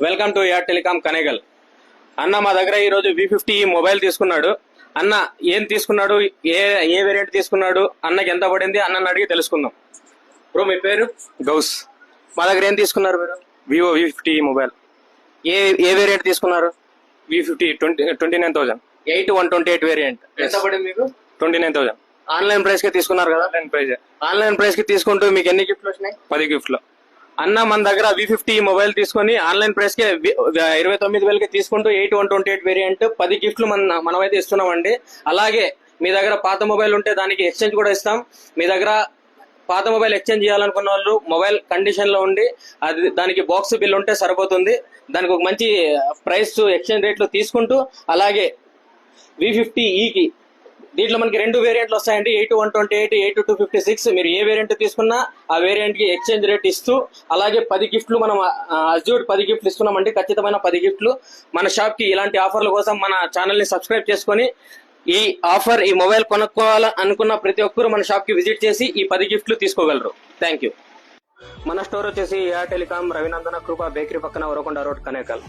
Welcome to air telecom Kanegal. అన్న మా దగ్గర ఈ రోజు వి ఫిఫ్టీ మొబైల్ తీసుకున్నాడు. అన్న ఏం తీసుకున్నాడు? ఏ ఏ వేరియంట్ తీసుకున్నాడు? అన్నకి ఎంత పడింది? అన్నని అడిగి తెలుసుకుందాం. బ్రో మీ పేరు? గౌస్. మా దగ్గర ఏం తీసుకున్నారు మీరు? Vivo V fifty mobile. ఏ ఏ వేరియంట్ తీసుకున్నారు? V fifty twenty twenty nine thousand. Eight one twenty eight variant ఎంత పడింది మీకు? Twenty nine thousand. ఆన్లైన్ ప్రైస్కి తీసుకున్నారు కదా? Online price. ఆన్లైన్ ప్రైస్కి తీసుకుంటూ మీకు ఎన్ని గిఫ్ట్లు వచ్చినాయి? పది గిఫ్ట్లు. అన్న మన దగ్గర వి ఫిఫ్టీ మొబైల్ తీసుకొని ఆన్లైన్ ప్రైస్కి ఇరవై తొమ్మిది వేలకి తీసుకుంటూ eight one twenty eight variant పది గిఫ్ట్లు మన మనమైతే ఇస్తున్నామండి. అలాగే మీ దగ్గర పాత మొబైల్ ఉంటే దానికి ఎక్స్చేంజ్ కూడా ఇస్తాం. మీ దగ్గర పాత మొబైల్ ఎక్స్చేంజ్ చేయాలనుకున్న వాళ్ళు మొబైల్ కండిషన్లో ఉండి అది దానికి బాక్స్ బిల్ ఉంటే సరిపోతుంది. దానికి ఒక మంచి ప్రైస్ ఎక్స్చేంజ్ రేట్లు తీసుకుంటూ అలాగే వి ఫిఫ్టీ ఈకి దీంట్లో మనకి రెండు వేరియంట్లు వస్తాయండి. Eight one twenty eight eight two fifty six మీరు ఏ వేరియంట్ తీసుకున్నా ఆ వేరియంట్కి ఎక్స్చేంజ్ రేట్ ఇస్తూ అలాగే పది గిఫ్ట్లు మనం అజ్యూడ్ పది గిఫ్ట్లు ఇస్తున్నామండి. ఖచ్చితమైన పది గిఫ్ట్లు. మన షాప్కి ఇలాంటి ఆఫర్ల కోసం మన ఛానల్ని సబ్స్క్రైబ్ చేసుకొని ఈ ఆఫర్ ఈ మొబైల్ కొనుక్కోవాలి అనుకున్న ప్రతి ఒక్కరు మన షాప్కి విజిట్ చేసి ఈ పది గిఫ్ట్లు తీసుకోగలరు. థ్యాంక్ యూ మన స్టోర్ వచ్చేసి air telecom Ravinandana Krupa bakery పక్కన వరకొండ రోడ్ కనేకల్